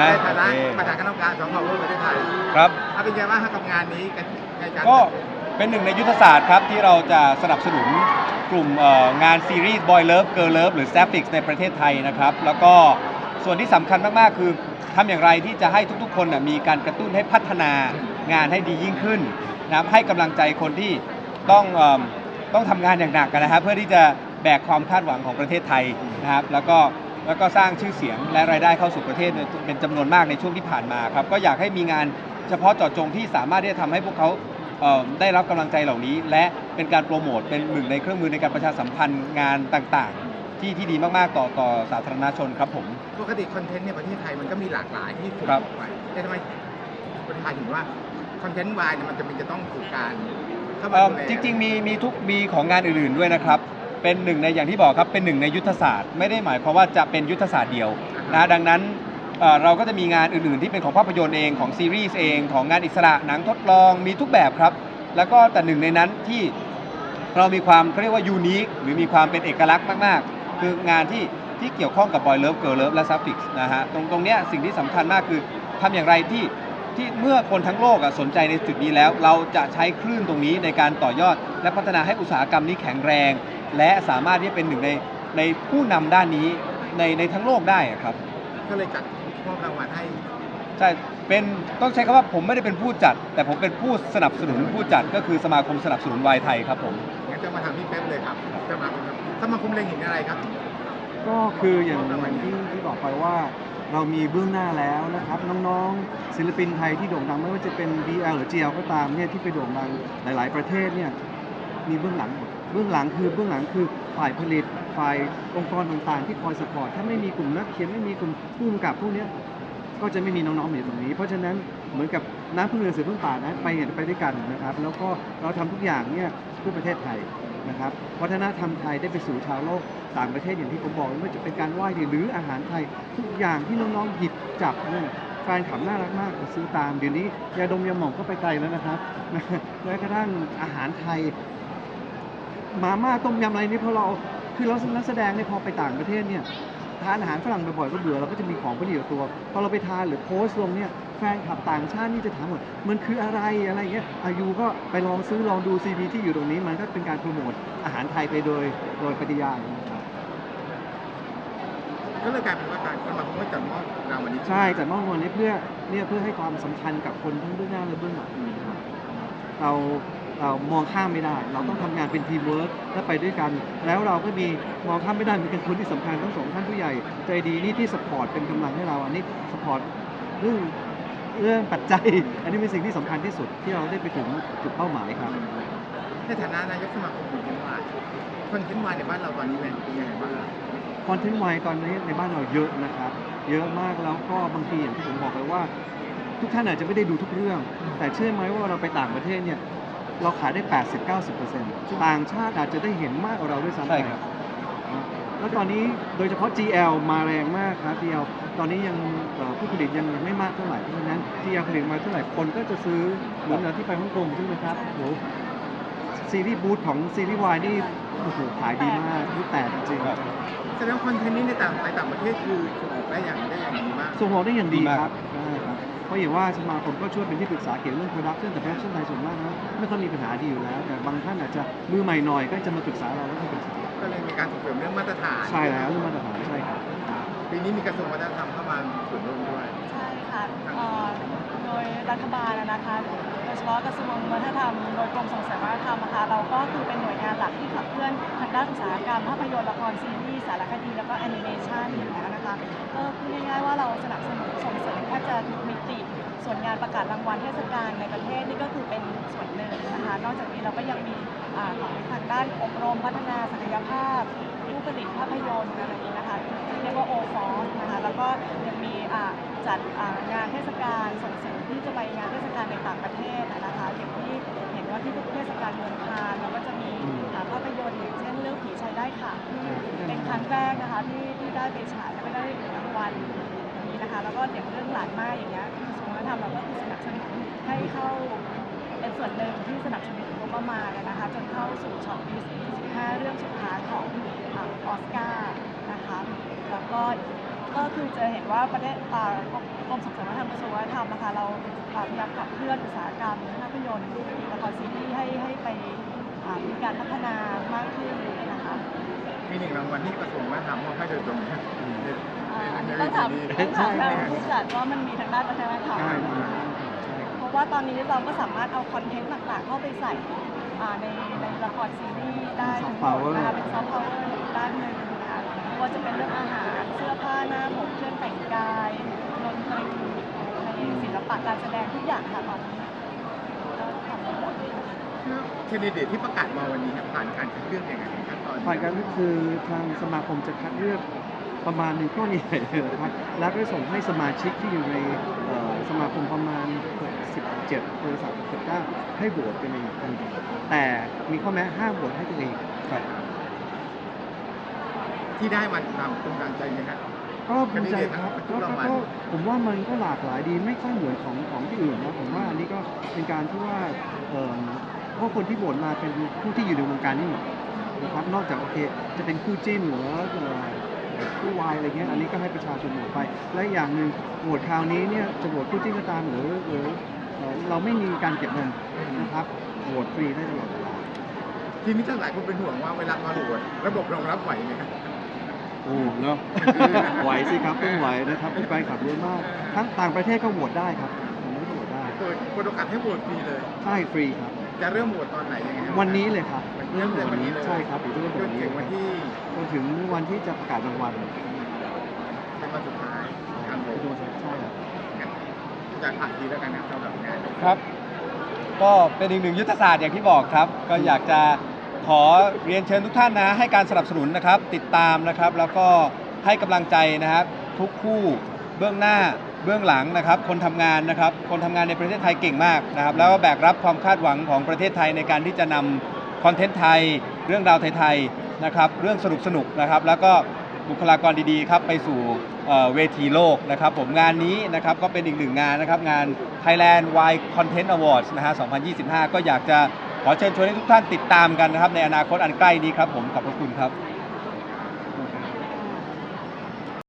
นะในฐานะโอเคประธานคณะกรรมการสองพประเทศไทยครับถ้าเป็นไงบ้างครับกับงานนี้กันในการก็เป็นหนึ่งในยุทธศาสตร์ครับที่เราจะสนับสนุนกลุ่มเอ่องานซีรีส์ Boy Love Girl Love หรือ s a p i x ในประเทศไทยนะครับ แล้วก็ส่วนที่สำคัญมาก ๆ คือทำอย่างไรที่จะให้ทุกๆ คนน่ะมีการกระตุ้นให้พัฒนางานให้ดียิ่งขึ้นนะครับให้กำลังใจคนที่ต้องเอิ่มต้องทำงานอย่างหนักกันนะครับ เพื่อที่จะแบกความคาดหวังของประเทศไทยนะครับ แล้วก็ แล้วก็สร้างชื่อเสียงและรายได้เข้าสู่ประเทศเนี่ยเป็นจำนวนมากในช่วงที่ผ่านมาครับก็อยากให้มีงานเฉพาะเจาะจงที่สามารถที่จะทำให้พวกเขาเอ่อได้รับกำลังใจเหล่านี้ และเป็นการโปรโมทเป็นหนึ่งในเครื่องมือในการประชาสัมพันธ์งานต่างๆ ที่ที่ดีมากๆต่อต่อสาธารณชนครับผมปกติคอนเทนต์ในประเทศไทยมันก็มีหลากหลายที่ถูกครับออกไปแต่ทำไมประเทศไทยถึงว่าคอนเทนต์วายเนี่ยมันจะเป็นจะต้องถูกการเข้ามาเอ่อดูแลจริงๆมีมีทุกมีของงานอื่นๆด้วยนะครับ เป็นหนึ่งในอย่างที่บอกครับเป็นหนึ่งในยุทธศาสตร์ ไม่ได้หมายความว่าจะเป็นยุทธศาสตร์เดียวนะดังนั้นเอ่อเราก็จะมีงานอื่นๆ ที่เป็นของภาพยนตร์เองของซีรีส์เองของงานอิสระหนังทดลองมีทุกแบบครับ แล้วก็แต่หนึ่งในนั้นที่เรามีความเขาเรียกว่ายูนิคหรือมีความเป็นเอกลักษณ์มากๆ คืองานที่ที่เกี่ยวข้องกับบอยเลิฟเกิร์ลเลิฟและซัฟฟิกนะฮะตรงตรงเนี้ยสิ่งที่สำคัญมากคือทำอย่างไรที่ที่เมื่อคนทั้งโลกอะสนใจในจุดนี้แล้ว เราจะใช้คลื่นตรงนี้ในการต่อยอด และพัฒนาให้อุตสาหกรรมนี้แข็งแรง และสามารถที่จะเป็นหนึ่งในในผู้นำด้านนี้ในในทั้งโลกได้อะครับ ก็เลยจัดมอบรางวัลให้ใช่ เป็นต้องใช้คำว่าผมไม่ได้เป็นผู้จัด แต่ผมเป็นผู้สนับสนุนผู้จัดก็คือสมาคมสนับสนุนวายไทยครับผม งั้นจะมาถามพี่เป๊ปเลยครับสมาคมครับสมาคมเล็งเห็นอะไรครับ ก็คืออย่างอย่างที่ที่บอกไปว่า เรามีเบื้องหน้าแล้วนะครับ น้องๆศิลปินไทยที่โด่งดังไม่ว่าจะเป็น BL หรือ GL ก็ตามเนี่ยที่ไปโด่งดังหลาย ๆ ประเทศเนี่ยมีเบื้องหลังหมด เบื้องหลังคือเบื้องหลังคือฝ่ายผลิตฝ่ายองค์กรต่างๆ ที่คอยสปอร์ตถ้าไม่มีกลุ่มนักเขียนไม่มีกลุ่มผู้กำกับพวกนี้ก็จะไม่มีน้องๆอยู่ตรงนี้ เพราะฉะนั้นเหมือนกับน้ำพึ่งเรือเสือพึ่งป่านะไปเนี่ยไปด้วยกันนะครับ แล้วก็เราทำทุกอย่างเนี่ยเพื่อประเทศไทยนะครับวัฒนธรรมไทยได้ไปสู่ชาวโลกต่างประเทศอย่างที่ผมบอกไม่ว่าจะเป็นการไหว้หรืออาหารไทย ทุกอย่างที่น้องๆหยิบจับเนี่ยแฟนขับน่ารักมากก็ซื้อตามเดี๋ยวนี้ยาดมยาหม่องก็ไปไกลแล้วนะครับแม้กระทั่งอาหารไทย มาม่าต้มยำอะไรนี่พอเราคือเรานักแสดงเนี่ยพอไปต่างประเทศเนี่ยทานอาหารฝรั่งบ่อยๆก็เบื่อเราก็จะมีของพวกนี้อยู่กับตัวพอเราไปทานหรือโพสต์ลงเนี่ยแฟนคลับต่างชาตินี่จะถามหมดมันคืออะไรอะไรเงี้ยอายุก็ไปลองซื้อลองดูซีพีที่อยู่ตรงนี้มันก็เป็นการโปรโมทอาหารไทยไปโดยโดยปริยายนะครับก็เลยกลายเป็นว่าการสมาคมก็จัดมอบรางวัลนี้ใช่จัดมอบรางวัลนี้เพื่อเนี่ยเพื่อให้ความสำคัญกับคนทั้งเบื้องหน้าและเบื้องหลังนะครับเรา เรามองข้ามไม่ได้ เราต้องทำงานเป็นทีมเวิร์กและไปด้วยกัน แล้วเราก็มีมองข้ามไม่ได้มีเป็นคนที่สำคัญทั้งสองท่านผู้ใหญ่ ใจดีนี่ที่สปอร์ตเป็นกำลังให้เราอันนี้สปอร์ตเรื่องเรื่องปัจจัย อันนี้เป็นสิ่งที่สำคัญที่สุดที่เราได้ไปถึงจุดเป้าหมายครับ ในฐานะนายกสมาคมคอนเทนต์วายคอนเทนต์วายในบ้านเราตอนนี้เป็นยังไงบ้างครับคอนเทนต์ไวตอนนี้ในบ้านเราเยอะนะครับ เยอะมากแล้วก็บางทีอย่างที่ผมบอกไปว่า ทุกท่านอาจจะไม่ได้ดูทุกเรื่อง แต่เชื่อไหมว่าเราไปต่างประเทศเนี่ย เราขายได้ 80-90%ต่างชาติอาจจะได้เห็นมากกว่าเราด้วยซ้ำใช่ไปครับ แล้วตอนนี้โดยเฉพาะ GL มาแรงมากครับ GL ตอนนี้ยังเอ่อผู้ผลิตยังยังไม่มากเท่าไหร่เพราะฉะนั้น GL ผลิตมาเท่าไหร่คนก็จะซื้อเหมือนเราที่ไปฮ่องกงใช่ไหมครับโอ้โหซีรีส์บูธของซีรีส์วายนี่โอ้โหขายดีมากรูปแตกจริงๆครับ แสดงว่าคอนเทนต์นี้ในต่างในต่างประเทศคือส่งออกได้อย่างได้อย่างดีมาก ส่งออกได้อย่างดีดีมาก ครับใช่ครับ เพราะอย่างว่าสมาคมก็ช่วยเป็นที่ปรึกษาเกี่ยวกับเรื่อง production แต่ production ไทยส่วนมากนะไม่ค่อยมีปัญหาดีอยู่แล้ว แต่บางท่านอาจจะมือใหม่หน่อยก็จะมาปรึกษาเราแล้วก็ปรึกษาก็เลยมีการส่งเสริมเรื่องมาตรฐาน ใช่แล้วเรื่องมาตรฐานใช่ครับปีนี้มีกระทรวงวัฒนธรรมเข้ามามีส่วนร่วมด้วย ใช่ค่ะเอ่อโดยรัฐบาลอะนะคะโด ยเฉพาะกระทรวงวัฒนธรรมโดยกรมส่งเสริมวัฒนธรรมนะคะเราก็คือเป็นหน่วยงานหลักที่ขับเคลื่อนทางด้านอุตสาหกรรมภาพยนตร์ละครซีรีส์สารคดีแล้วก็แอนิเมชันอยู่แล้วนะคะก็พูดง่ายๆว่าเราสนับสนุนส่งเสริมแทบจะทุกมิติ ส่วนงานประกาศรางวัลเทศกาลในประเทศนี่ก็คือเป็นส่วนหนึ่งนะคะ นอกจากนี้เราก็ยังมีอ่าของทางด้านอบรมพัฒนาศักยภาพ ผู้ผลิตภาพยนตร์อะไรนี้นะคะที่เรียกว่าโอฟอสนะคะแล้วก็ยังมีจัดงานเทศกาลส่งเสริมที่จะไปงานเทศกาลในต่างประเทศนะคะอย่างที่เห็นว่าที่ทุกเทศกาลเมืองคานเราก็จะมีภาพยนตร์อย่างเช่นเรื่องผีชายได้ค่ะที่เป็นครั้งแรกนะคะที่ที่ได้ไปฉายแล้วก็ได้รางวัล นะคะแล้วก็อย่างเรื่องหลานไม้อย่างเงี้ยกระทรวงวัฒนธรรมเราก็คือสนับสนุนให้เข้าเป็นส่วนหนึ่งที่สนับสนุนงบประมาณนะคะจนเข้าสู่ช็อตลิสต์15เรื่องสุดท้ายของออสการ์นะคะแล้วก็ก็คือจะเห็นว่าประเทศอ่ากรมส่งเสริมวัฒนธรรมกระทรวงวัฒนธรรมนะคะเราอ่าพยายามขับเคลื่อนอุตสาหกรรมภาพยนตร์ละครซีรีส์ให้ให้ไป อ่ามีการพัฒนามากขึ้นนะคะมีหนึ่งรางวัลที่กระทรวงวัฒนธรรมมอบให้โดยตรงนะในอ่าในต้องถามในต้องถามในทางผู้จัดว่ามันมีทางด้านวัฒนธรรม ใช่ไหมใช่ เพราะว่าตอนนี้เราก็สามารถเอาคอนเทนต์ต่างๆ เข้าไปใส่อ่าในในละครซีรีส์ได้ทั้งหมดนะคะเป็นซอฟต์พาวเวอร์ด้านหนึ่งนะคะไม่ว่าจะเป็นเรื่องอาหารเสื้อผ้าหน้าผมเครื่องแต่งกายดนตรีในศิลปะการแสดงทุกอย่างค่ะตอนนี้ก็ทำได้หมด แคนดิเดตที่ประกาศมาวันนี้ครับผ่านการคัดเลือกยังไงขั้นตอนผ่านการก็คือทางสมาคมจะคัดเลือกประมาณหนึ่งก้อนใหญ่เลยนะครับ แล้วก็ส่งให้สมาชิกที่อยู่ในเอ่อสมาคมประมาณ 17บริษัท19ให้โหวตกันเองทันทีแต่มีข้อแม้ห้ามโหวตให้ตัวเองครับที่ได้มาตามตรงตามใจไหมครับก็ภูมิใจครับทุก็กรางวัลก็ผมว่ามันก็หลากหลายดีไม่ค่อยเหมือนของของที่อื่นนะผมว่าอันนี้ก็เป็นการที่ว่า เอ่อเพราะคนที่โหวตมาเป็นผู้ที่อยู่ในวงการนี่หมดนะครับนอกจากโอเค จะเป็นคู่จิ้นหรือว่าเอ่อคู่วายอะไรเงี้ยอันนี้ก็ให้ประชาชนโหวตไป และอีกอย่างหนึ่งโหวตคราวนี้เนี่ยจะโหวตคู่จิ้นก็ตามหรือหรือเอ่อเราไม่มีการเก็บเงินนะครับโหวตฟรีได้ตลอดเวลาทีนี้จะหลายคนเป็นห่วงว่าเวลามาโหวตระบบรองรับไหวไหมครับโอ้เนาะไหวสิครับต้องไหวนะครับมีแฟนคลับเยอะมาก ทั้งต่างประเทศก็โหวตได้ครับผมก็โหวตได้เปิดเปิดโอกาสให้โหวตฟรีเลย ใช่ฟรีครับ จะเริ่มโหวตตอนไหนยังไงครับวันนี้เลยครับเริ่มเลยวันนี้ใช่ครับอยู่ที่จวันนนี้ถึงวันที่จนถึงวันที่จะประกาศรางวัลเป็นวันสุดท้ายครับผมใช่ครับจะผ่านทีแล้วกันนะครับสำหรับงานครับ ก็เป็นอีกหนึ่งยุทธศาสตร์อย่างที่บอกครับ ก็อยากจะขอเรียนเชิญทุกท่านนะ ให้การสนับสนุนนะครับ ติดตามนะครับ แล้วก็ให้กำลังใจนะครับ ทุกคู่เบื้องหน้า เบื้องหลังนะครับ คนทำงานนะครับ คนทำงานในประเทศไทยเก่งมากนะครับ แล้วก็แบกรับความคาดหวังของประเทศไทยในการที่จะนำคอนเทนต์ไทย เรื่องราวไทยๆนะครับ เรื่องสนุกๆนะครับ แล้วก็บุคลากรดีๆครับไปสู่เอ่อเวทีโลกนะครับ ผมงานนี้นะครับก็เป็นอีกหนึ่งงานนะครับ งาน Thailand Wide Content Awards นะฮะ 2025 ก็อยากจะขอเชิญชวนให้ทุกท่านติดตามกันนะครับ ในอนาคตอันใกล้นี้ครับผมขอบพระคุณครับ